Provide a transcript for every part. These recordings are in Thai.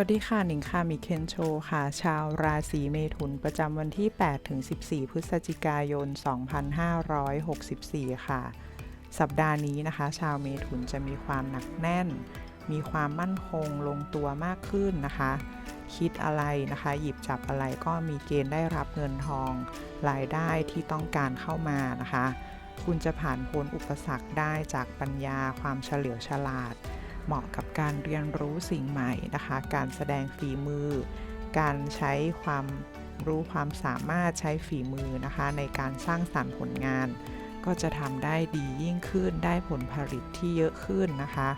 วัสดีค่ะ หนิงค่ะมิเคนโชค่ะ ชาวราศีเมถุนประจำวันที่ 8 ถึง 14 พฤศจิกายน 2564 ค่ะ สัปดาห์นี้นะคะ ชาวเมถุนจะมีความหนักแน่น มีความมั่นคงลงตัวมากขึ้นนะคะ คิดอะไรนะคะ หยิบจับอะไรก็มีเกณฑ์ได้รับเงินทอง รายได้ที่ต้องการเข้ามานะคะ คุณจะผ่านพ้นอุปสรรคได้จากปัญญาความเฉลียวฉลาด เหมาะกับการเรียนรู้สิ่งใหม่นะคะ การแสดงฝีมือ การใช้ความรู้ความสามารถใช้ฝีมือนะคะ ในการสร้างสรรค์ผลงาน ก็จะทำได้ดียิ่งขึ้นได้ผลผลิตที่เยอะขึ้นนะคะ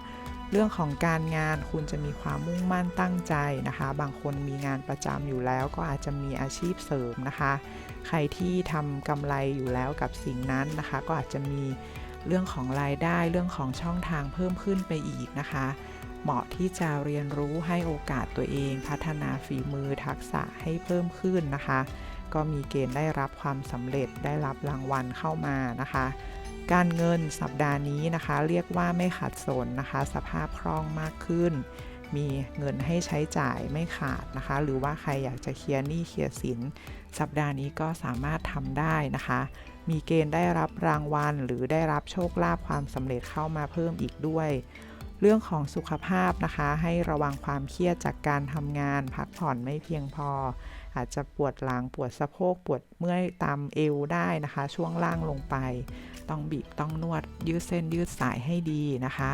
เรื่องของการงานคุณจะมีความมุ่งมั่นตั้งใจนะคะ บางคนมีงานประจำอยู่แล้วก็อาจจะมีอาชีพเสริมนะคะ ใครที่ทำกำไรอยู่แล้วกับสิ่งนั้นนะคะ ก็อาจจะมี เรื่องของรายได้เรื่องของช่องทางเพิ่มขึ้นไปอีกนะคะ เหมาะที่จะเรียนรู้ให้โอกาสตัวเอง พัฒนาฝีมือทักษะให้เพิ่มขึ้นนะคะ ก็มีเกณฑ์ได้รับความสำเร็จได้รับรางวัลเข้ามานะคะ การเงินสัปดาห์นี้นะคะ เรียกว่าไม่ขัดสนนะคะ สภาพคล่องมากขึ้น มีเงินให้ใช้จ่ายไม่ขาดนะคะ หรือว่าใครอยากจะเคลียร์หนี้เคลียร์สิน สัปดาห์นี้ก็สามารถทำได้นะคะ มีเกณฑ์ได้รับรางวัล หรือได้รับโชคลาภความสำเร็จเข้ามาเพิ่มอีกด้วย เรื่องของสุขภาพนะคะ ให้ระวังความเครียดจากการทำงาน พักผ่อนไม่เพียงพอ อาจจะปวดหลังปวดสะโพกปวดเมื่อยตามเอวได้นะคะ ช่วงล่างลงไป ต้องบีบต้องนวดยืดเส้นยืดสายให้ดีนะคะ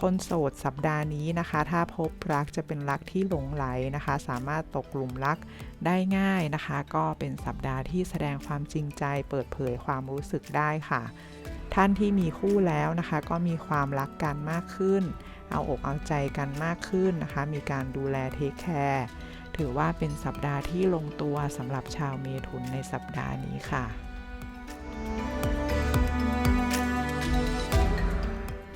คนโสดสัปดาห์นี้นะคะ ถ้าพบรักจะเป็นรักที่หลงไหลนะคะ สามารถตกหลุมรักได้ง่ายนะคะ ก็เป็นสัปดาห์ที่แสดงความจริงใจ เปิดเผยความรู้สึกได้ค่ะ ท่านที่มีคู่แล้วนะคะ ก็มีความรักกันมากขึ้น เอาอกเอาใจกันมากขึ้นนะคะ มีการดูแลเทคแคร์ถือว่าเป็นสัปดาห์ที่ลงตัวสำหรับชาวเมถุนในสัปดาห์นี้ค่ะ